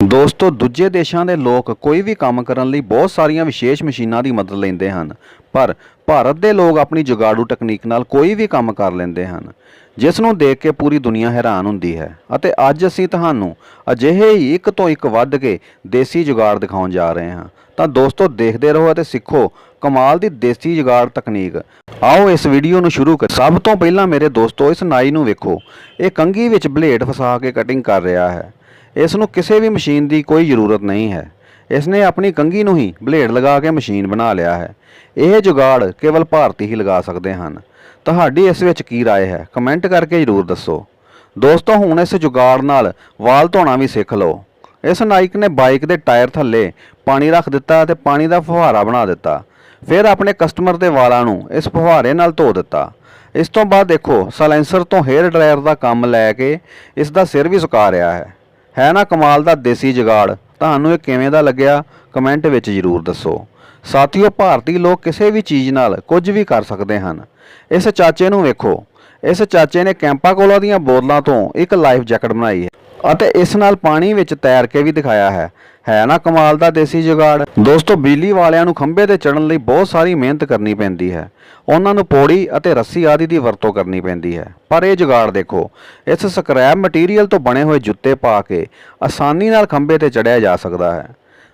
ਦੋਸਤੋ, ਦੂਜੇ ਦੇਸ਼ਾਂ ਦੇ ਲੋਕ ਕੋਈ ਵੀ ਕੰਮ ਕਰਨ ਲਈ ਬਹੁਤ ਸਾਰੀਆਂ ਵਿਸ਼ੇਸ਼ ਮਸ਼ੀਨਾਂ ਦੀ ਮਦਦ ਲੈਂਦੇ ਹਨ, ਪਰ ਭਾਰਤ ਦੇ ਲੋਕ ਆਪਣੀ ਜੁਗਾੜੂ ਟੈਕਨੀਕ ਨਾਲ ਕੋਈ ਵੀ ਕੰਮ ਕਰ ਲੈਂਦੇ ਹਨ, ਜਿਸ ਨੂੰ ਦੇਖ ਕੇ ਪੂਰੀ ਦੁਨੀਆ ਹੈਰਾਨ ਹੁੰਦੀ ਹੈ ਅਤੇ ਅੱਜ ਅਸੀਂ ਤੁਹਾਨੂੰ ਅਜਿਹੇ ਹੀ ਇੱਕ ਤੋਂ ਇੱਕ ਵੱਧ ਕੇ ਦੇਸੀ ਜੁਗਾੜ ਦਿਖਾਉਣ ਜਾ ਰਹੇ ਹਾਂ। ਤਾਂ ਦੋਸਤੋ, ਦੇਖਦੇ ਰਹੋ ਅਤੇ ਸਿੱਖੋ ਕਮਾਲ ਦੀ ਦੇਸੀ ਜੁਗਾੜ ਤਕਨੀਕ। ਆਓ ਇਸ ਵੀਡੀਓ ਨੂੰ ਸ਼ੁਰੂ ਕਰ ਸਭ ਤੋਂ ਪਹਿਲਾਂ ਮੇਰੇ ਦੋਸਤੋ, ਇਸ ਨਾਈ ਨੂੰ ਵੇਖੋ। ਇਹ ਕੰਘੀ ਵਿੱਚ ਬਲੇਡ ਫਸਾ ਕੇ ਕਟਿੰਗ ਕਰ ਰਿਹਾ ਹੈ। ਇਸ ਨੂੰ ਕਿਸੇ ਵੀ ਮਸ਼ੀਨ ਦੀ ਕੋਈ ਜ਼ਰੂਰਤ ਨਹੀਂ ਹੈ ਇਸ ਨੇ ਆਪਣੀ ਕੰਘੀ ਨੂੰ ਹੀ ਬਲੇਡ ਲਗਾ ਕੇ ਮਸ਼ੀਨ ਬਣਾ ਲਿਆ ਹੈ ਇਹ ਜੁਗਾੜ ਕੇਵਲ ਭਾਰਤੀ ਹੀ ਲਗਾ ਸਕਦੇ ਹਨ ਤੁਹਾਡੀ ਇਸ ਵਿੱਚ ਕੀ رائے ਹੈ ਕਮੈਂਟ ਕਰਕੇ ਜ਼ਰੂਰ ਦੱਸੋ ਦੋਸਤੋ ਹੁਣ ਇਸ ਜੁਗਾੜ ਨਾਲ ਵਾਲ ਧੋਣਾ ਵੀ ਸਿੱਖ ਲਓ ਇਸ ਨਾਈਕ ਨੇ ਬਾਈਕ ਦੇ ਟਾਇਰ ਥੱਲੇ ਪਾਣੀ ਰੱਖ ਦਿੱਤਾ ਅਤੇ ਪਾਣੀ ਦਾ ਫੁਹਾਰਾ ਬਣਾ ਦਿੱਤਾ ਫਿਰ ਆਪਣੇ ਕਸਟਮਰ ਦੇ ਵਾਲਾਂ ਨੂੰ ਇਸ ਫੁਹਾਰੇ ਨਾਲ ਧੋ ਦਿੱਤਾ ਇਸ ਤੋਂ ਬਾਅਦ ਦੇਖੋ ਸਾਇਲੈਂਸਰ ਤੋਂ ਹੇਅਰ ਡਰਾਇਰ ਦਾ ਕੰਮ ਲੈ ਕੇ ਇਸ ਦਾ ਸਿਰ ਵੀ ਸੁਕਾ ਰਿਹਾ ਹੈ ਹੈ ਨਾ ਕਮਾਲ ਦਾ ਦੇਸੀ ਜਗਾੜ? ਤੁਹਾਨੂੰ ਇਹ ਕਿਵੇਂ ਦਾ ਲੱਗਿਆ? ਕਮੈਂਟ ਵਿੱਚ ਜ਼ਰੂਰ ਦੱਸੋ। ਸਾਥੀਓ, ਭਾਰਤੀ ਲੋਕ ਕਿਸੇ ਵੀ ਚੀਜ਼ ਨਾਲ ਕੁਝ ਵੀ ਕਰ ਸਕਦੇ ਹਨ। ਇਸ ਚਾਚੇ ਨੂੰ ਵੇਖੋ। ਇਸ ਚਾਚੇ ਨੇ ਕੈਂਪਾ ਕੋਲਾ ਦੀਆਂ ਬੋਤਲਾਂ ਤੋਂ ਇੱਕ ਲਾਈਫ ਜੈਕਟ ਬਣਾਈ ਹੈ ਅਤੇ ਇਸ ਨਾਲ ਪਾਣੀ ਵਿੱਚ ਤੈਰ ਕੇ ਵੀ ਦਿਖਾਇਆ ਹੈ। ਹੈ ਨਾ ਕਮਾਲ ਦਾ ਦੇਸੀ ਜੁਗਾੜ। ਦੋਸਤੋ ਬਿਜਲੀ ਵਾਲਿਆਂ ਨੂੰ ਖੰਭੇ ਤੇ ਚੜਨ ਲਈ ਬਹੁਤ ਸਾਰੀ ਮਿਹਨਤ ਕਰਨੀ ਪੈਂਦੀ ਹੈ। ਉਹਨਾਂ ਨੂੰ ਪੌੜੀ ਅਤੇ ਰੱਸੀ ਆਦਿ ਦੀ ਵਰਤੋਂ ਕਰਨੀ ਪੈਂਦੀ ਹੈ। ਪਰ ਇਹ ਜੁਗਾੜ ਦੇਖੋ, ਇਸ ਸਕ੍ਰੈਪ ਮਟੀਰੀਅਲ ਤੋਂ ਬਣੇ ਹੋਏ ਜੁੱਤੇ ਪਾ ਕੇ ਆਸਾਨੀ ਨਾਲ ਖੰਭੇ ਤੇ ਚੜਿਆ ਜਾ ਸਕਦਾ ਹੈ।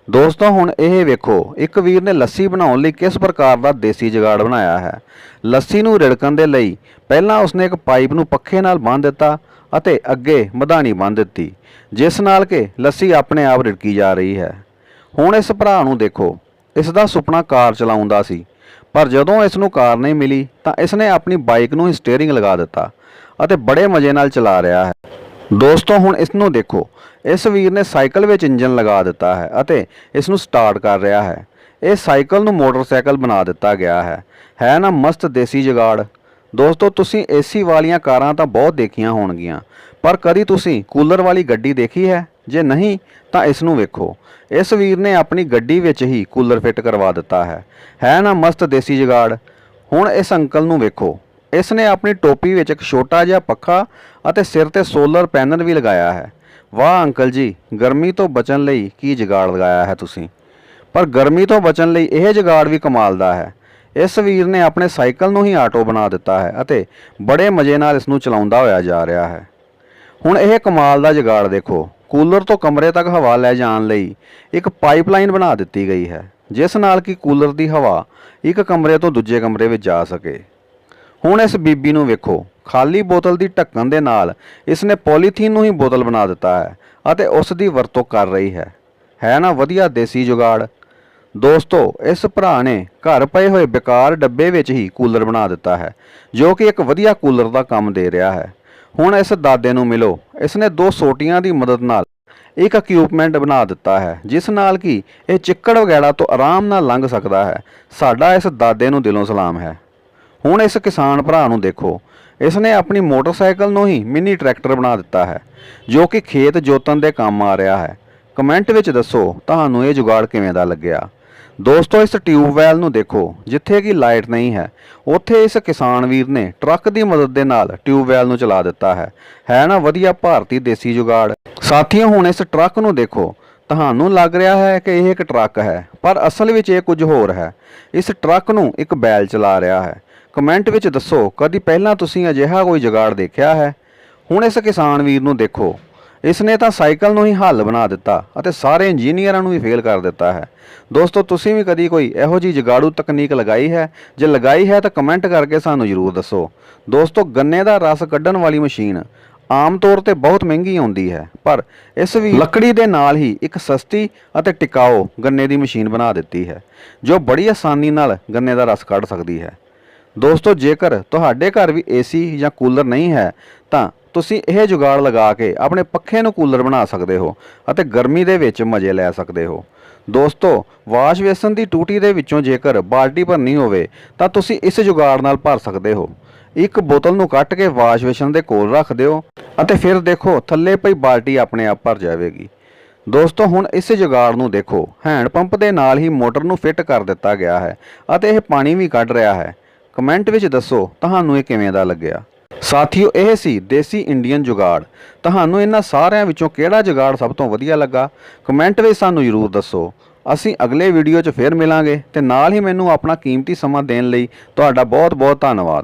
ਦੋਸਤੋ, ਹੁਣ ਇਹ ਵੇਖੋ, ਇੱਕ ਵੀਰ ਨੇ ਲੱਸੀ ਬਣਾਉਣ ਲਈ ਕਿਸ ਪ੍ਰਕਾਰ ਦਾ ਦੇਸੀ ਜੁਗਾੜ ਬਣਾਇਆ ਹੈ? ਲੱਸੀ ਨੂੰ ਰਿੜਕਣ ਦੇ ਲਈ ਪਹਿਲਾਂ ਉਸਨੇ ਇੱਕ ਪਾਈਪ ਨੂੰ ਪੱਖੇ ਨਾਲ ਬੰਨ੍ਹ ਦਿੱਤਾ ਅਤੇ ਅੱਗੇ ਮਧਾਣੀ ਬੰਨ੍ਹ ਦਿੱਤੀ, ਜਿਸ ਨਾਲ ਕਿ ਲੱਸੀ ਆਪਣੇ ਆਪ ਰਿੜਕੀ ਜਾ ਰਹੀ ਹੈ। ਹੁਣ ਇਸ ਭਰਾ ਨੂੰ ਦੇਖੋ, ਇਸ ਦਾ ਸੁਪਨਾ ਕਾਰ ਚਲਾਉਣ ਦਾ ਸੀ, ਪਰ ਜਦੋਂ ਇਸ ਨੂੰ ਕਾਰ ਨਹੀਂ ਮਿਲੀ ਤਾਂ ਇਸ ਨੇ ਆਪਣੀ ਬਾਈਕ ਨੂੰ ਹੀ ਸਟੀਅਰਿੰਗ ਲਗਾ ਦਿੱਤਾ ਅਤੇ ਬੜੇ ਮਜ਼ੇ ਨਾਲ ਚਲਾ ਰਿਹਾ ਹੈ। ਦੋਸਤੋ, ਹੁਣ ਇਸ ਨੂੰ ਦੇਖੋ ਇਸ ਵੀਰ ਨੇ ਸਾਈਕਲ ਵਿੱਚ ਇੰਜਨ ਲਗਾ ਦਿੱਤਾ ਹੈ ਅਤੇ ਇਸ ਨੂੰ ਸਟਾਰਟ ਕਰ ਰਿਹਾ ਹੈ। ਇਹ ਸਾਈਕਲ ਨੂੰ ਮੋਟਰਸਾਈਕਲ ਬਣਾ ਦਿੱਤਾ ਗਿਆ ਹੈ। ਹੈ ਨਾ ਮਸਤ ਦੇਸੀ ਜਗਾੜ। ਦੋਸਤੋ, ਤੁਸੀਂ ਏਸੀ ਵਾਲੀਆਂ ਕਾਰਾਂ ਤਾਂ ਬਹੁਤ ਦੇਖੀਆਂ ਹੋਣਗੀਆਂ, ਪਰ ਕਦੀ ਤੁਸੀਂ ਕੂਲਰ ਵਾਲੀ ਗੱਡੀ ਦੇਖੀ ਹੈ? ਜੇ ਨਹੀਂ, ਤਾਂ ਇਸ ਨੂੰ ਵੇਖੋ। ਇਸ ਵੀਰ ਨੇ ਆਪਣੀ ਗੱਡੀ ਵਿੱਚ ਹੀ ਕੂਲਰ ਫਿੱਟ ਕਰਵਾ ਦਿੱਤਾ ਹੈ। ਹੈ ਨਾ ਮਸਤ ਦੇਸੀ ਜਗਾੜ। ਹੁਣ ਇਸ ਅੰਕਲ ਨੂੰ ਵੇਖੋ। ਇਸ ਨੇ ਆਪਣੀ ਟੋਪੀ ਵਿੱਚ ਇੱਕ ਛੋਟਾ ਜਿਹਾ ਪੱਖਾ ਅਤੇ ਸਿਰ ਤੇ ਸੋਲਰ ਪੈਨਲ ਵੀ ਲਗਾਇਆ ਹੈ। ਵਾਹ ਅੰਕਲ ਜੀ, ਗਰਮੀ ਤੋਂ ਬਚਣ ਲਈ ਕੀ ਜਗਾੜ ਲਗਾਇਆ ਹੈ ਤੁਸੀਂ? ਪਰ ਗਰਮੀ ਤੋਂ ਬਚਣ ਲਈ ਇਹ ਜਗਾੜ ਵੀ ਕਮਾਲ ਦਾ ਹੈ। ਇਸ ਵੀਰ ਨੇ ਆਪਣੇ ਸਾਈਕਲ ਨੂੰ ਹੀ ਆਟੋ ਬਣਾ ਦਿੱਤਾ ਹੈ ਅਤੇ ਬੜੇ ਮਜ਼ੇ ਨਾਲ ਇਸ ਨੂੰ ਚਲਾਉਂਦਾ ਹੋਇਆ ਜਾ ਰਿਹਾ ਹੈ। ਹੁਣ ਇਹ ਕਮਾਲ ਦਾ ਜੁਗਾੜ ਦੇਖੋ। ਕੂਲਰ ਤੋਂ ਕਮਰੇ ਤੱਕ ਹਵਾ ਲੈ ਜਾਣ ਲਈ ਇੱਕ ਪਾਈਪਲਾਈਨ ਬਣਾ ਦਿੱਤੀ ਗਈ ਹੈ, ਜਿਸ ਨਾਲ ਕਿ ਕੂਲਰ ਦੀ ਹਵਾ ਇੱਕ ਕਮਰੇ ਤੋਂ ਦੂਜੇ ਕਮਰੇ ਵਿੱਚ ਜਾ ਸਕੇ। ਹੁਣ ਇਸ ਬੀਬੀ ਨੂੰ ਵੇਖੋ। ਖਾਲੀ ਬੋਤਲ ਦੀ ਢੱਕਣ ਦੇ ਨਾਲ ਇਸ ਨੇ ਪੋਲੀਥੀਨ ਨੂੰ ਹੀ ਬੋਤਲ ਬਣਾ ਦਿੱਤਾ ਹੈ ਅਤੇ ਉਸ ਦੀ ਵਰਤੋਂ ਕਰ ਰਹੀ ਹੈ। ਹੈ ਨਾ ਵਧੀਆ ਦੇਸੀ ਜੁਗਾੜ? ਦੋਸਤੋ, ਇਸ ਭਰਾ ਨੇ ਘਰ ਪਏ ਹੋਏ ਬੇਕਾਰ ਡੱਬੇ ਵਿੱਚ ਹੀ ਕੂਲਰ ਬਣਾ ਦਿੱਤਾ ਹੈ, ਜੋ ਕਿ ਇੱਕ ਵਧੀਆ ਕੂਲਰ ਦਾ ਕੰਮ ਦੇ ਰਿਹਾ ਹੈ। ਹੁਣ ਇਸ ਦਾਦੇ ਨੂੰ ਮਿਲੋ। ਇਸ ਨੇ ਦੋ ਸੋਟੀਆਂ ਦੀ ਮਦਦ ਨਾਲ ਇੱਕ ਇਕਵਿਪਮੈਂਟ ਬਣਾ ਦਿੱਤਾ ਹੈ, ਜਿਸ ਨਾਲ ਕਿ ਇਹ ਚਿੱਕੜ ਵਗੈਰਾ ਤੋਂ ਆਰਾਮ ਨਾਲ ਲੰਘ ਸਕਦਾ ਹੈ। ਸਾਡਾ ਇਸ ਦਾਦੇ ਨੂੰ ਦਿਲੋਂ ਸਲਾਮ ਹੈ। ਹੁਣ ਇਸ ਕਿਸਾਨ ਭਰਾ ਨੂੰ ਦੇਖੋ। ਇਸ ਨੇ ਆਪਣੀ ਮੋਟਰਸਾਈਕਲ ਨੂੰ ਹੀ ਮਿੰਨੀ ਟਰੈਕਟਰ ਬਣਾ ਦਿੱਤਾ ਹੈ, ਜੋ ਕਿ ਖੇਤ ਜੋਤਣ ਦੇ ਕੰਮ ਆ ਰਿਹਾ ਹੈ। ਕਮੈਂਟ ਵਿੱਚ ਦੱਸੋ, ਤੁਹਾਨੂੰ ਇਹ ਜੁਗਾੜ ਕਿਵੇਂ ਦਾ ਲੱਗਿਆ? ਦੋਸਤੋ, ਇਸ ਟਿਊਬਵੈਲ ਨੂੰ ਦੇਖੋ, ਜਿੱਥੇ ਕਿ ਲਾਈਟ ਨਹੀਂ ਹੈ, ਉੱਥੇ ਇਸ ਕਿਸਾਨ ਵੀਰ ਨੇ ਟਰੱਕ ਦੀ ਮਦਦ ਦੇ ਨਾਲ ਟਿਊਬਵੈਲ ਨੂੰ ਚਲਾ ਦਿੱਤਾ ਹੈ। ਹੈ ਨਾ, ਵਧੀਆ ਭਾਰਤੀ ਦੇਸੀ ਜੁਗਾੜ। ਸਾਥੀਓ, ਹੁਣ ਇਸ ਟਰੱਕ ਨੂੰ ਦੇਖੋ ਤੁਹਾਨੂੰ ਲੱਗ ਰਿਹਾ ਹੈ ਕਿ ਇਹ ਇੱਕ ਟਰੱਕ ਹੈ, ਪਰ ਅਸਲ ਵਿੱਚ ਇਹ ਕੁਝ ਹੋਰ ਹੈ। ਇਸ ਟਰੱਕ ਨੂੰ ਇੱਕ ਬੈਲ ਚਲਾ ਰਿਹਾ ਹੈ। ਕਮੈਂਟ ਵਿੱਚ ਦੱਸੋ, ਕਦੀ ਪਹਿਲਾਂ ਤੁਸੀਂ ਅਜਿਹਾ ਕੋਈ ਜਗਾੜ ਦੇਖਿਆ ਹੈ? ਹੁਣ ਇਸ ਕਿਸਾਨ ਵੀਰ ਨੂੰ ਦੇਖੋ। ਇਸ ਨੇ ਤਾਂ ਸਾਈਕਲ ਨੂੰ ਹੀ ਹੱਲ ਬਣਾ ਦਿੱਤਾ ਅਤੇ ਸਾਰੇ ਇੰਜੀਨੀਅਰਾਂ ਨੂੰ ਵੀ ਫੇਲ ਕਰ ਦਿੱਤਾ ਹੈ। ਦੋਸਤੋ, ਤੁਸੀਂ ਵੀ ਕਦੀ ਕੋਈ ਇਹੋ ਜਿਹੀ ਜਗਾੜੂ ਤਕਨੀਕ ਲਗਾਈ ਹੈ? ਜੇ ਲਗਾਈ ਹੈ ਤਾਂ ਕਮੈਂਟ ਕਰਕੇ ਸਾਨੂੰ ਜ਼ਰੂਰ ਦੱਸੋ। ਦੋਸਤੋ, ਗੰਨੇ ਦਾ ਰਸ ਕੱਢਣ ਵਾਲੀ ਮਸ਼ੀਨ। ਆਮ ਤੌਰ ਤੇ ਬਹੁਤ ਮਹਿੰਗੀ ਆਉਂਦੀ ਹੈ, ਪਰ ਇਸ ਵੀ ਲੱਕੜੀ ਦੇ ਨਾਲ ਹੀ ਇੱਕ ਸਸਤੀ ਅਤੇ ਟਿਕਾਊ ਗੰਨੇ ਦੀ ਮਸ਼ੀਨ ਬਣਾ ਦਿੱਤੀ ਹੈ, ਜੋ ਬੜੀ ਆਸਾਨੀ ਨਾਲ ਗੰਨੇ ਦਾ ਰਸ ਕੱਢ ਸਕਦੀ ਹੈ। ਦੋਸਤੋ, ਜੇਕਰ ਤੁਹਾਡੇ ਘਰ ਵੀ ਏਸੀ ਜਾਂ ਕੂਲਰ ਨਹੀਂ ਹੈ, ਤਾਂ ਤੁਸੀਂ ਇਹ ਜੁਗਾੜ ਲਗਾ ਕੇ ਆਪਣੇ ਪੱਖੇ ਨੂੰ ਕੂਲਰ ਬਣਾ ਸਕਦੇ ਹੋ ਅਤੇ ਗਰਮੀ ਦੇ ਵਿੱਚ ਮਜ਼ੇ ਲੈ ਸਕਦੇ ਹੋ। ਦੋਸਤੋ, ਵਾਸ਼ ਵੇਸਨ ਦੀ ਟੂਟੀ ਦੇ ਵਿੱਚੋਂ ਜੇਕਰ ਬਾਲਟੀ ਭਰਨੀ ਹੋਵੇ, ਤਾਂ ਤੁਸੀਂ ਇਸ ਜੁਗਾੜ ਨਾਲ ਭਰ ਸਕਦੇ ਹੋ। ਇੱਕ ਬੋਤਲ ਨੂੰ ਕੱਟ ਕੇ ਵਾਸ਼ ਵੇਸਨ ਦੇ ਕੋਲ ਰੱਖ ਦਿਓ ਅਤੇ ਫਿਰ ਦੇਖੋ, ਥੱਲੇ ਪਈ ਬਾਲਟੀ ਆਪਣੇ ਆਪ ਭਰ ਜਾਵੇਗੀ। ਦੋਸਤੋ, ਹੁਣ ਇਸ ਜੁਗਾੜ ਨੂੰ ਦੇਖੋ। ਹੈਂਡ ਪੰਪ ਦੇ ਨਾਲ ਹੀ ਮੋਟਰ ਨੂੰ ਫਿੱਟ ਕਰ ਦਿੱਤਾ ਗਿਆ ਹੈ ਅਤੇ ਇਹ ਪਾਣੀ ਵੀ ਕੱਢ ਰਿਹਾ ਹੈ। ਕਮੈਂਟ ਵਿੱਚ ਦੱਸੋ, ਤੁਹਾਨੂੰ ਇਹ ਕਿਵੇਂ ਦਾ ਲੱਗਿਆ? ਸਾਥੀਓ, ਇਹ ਸੀ ਦੇਸੀ ਇੰਡੀਅਨ ਜੁਗਾੜ। ਤੁਹਾਨੂੰ ਇਹਨਾਂ ਸਾਰਿਆਂ ਵਿੱਚੋਂ ਕਿਹੜਾ ਜੁਗਾੜ ਸਭ ਤੋਂ ਵਧੀਆ ਲੱਗਾ? ਕਮੈਂਟ ਵਿੱਚ ਸਾਨੂੰ ਜ਼ਰੂਰ ਦੱਸੋ। ਅਸੀਂ ਅਗਲੇ ਵੀਡੀਓ 'ਚ ਫੇਰ ਮਿਲਾਂਗੇ ਤੇ ਨਾਲ ਹੀ ਮੈਨੂੰ ਆਪਣਾ ਕੀਮਤੀ ਸਮਾਂ ਦੇਣ ਲਈ ਤੁਹਾਡਾ ਬਹੁਤ ਬਹੁਤ ਧੰਨਵਾਦ।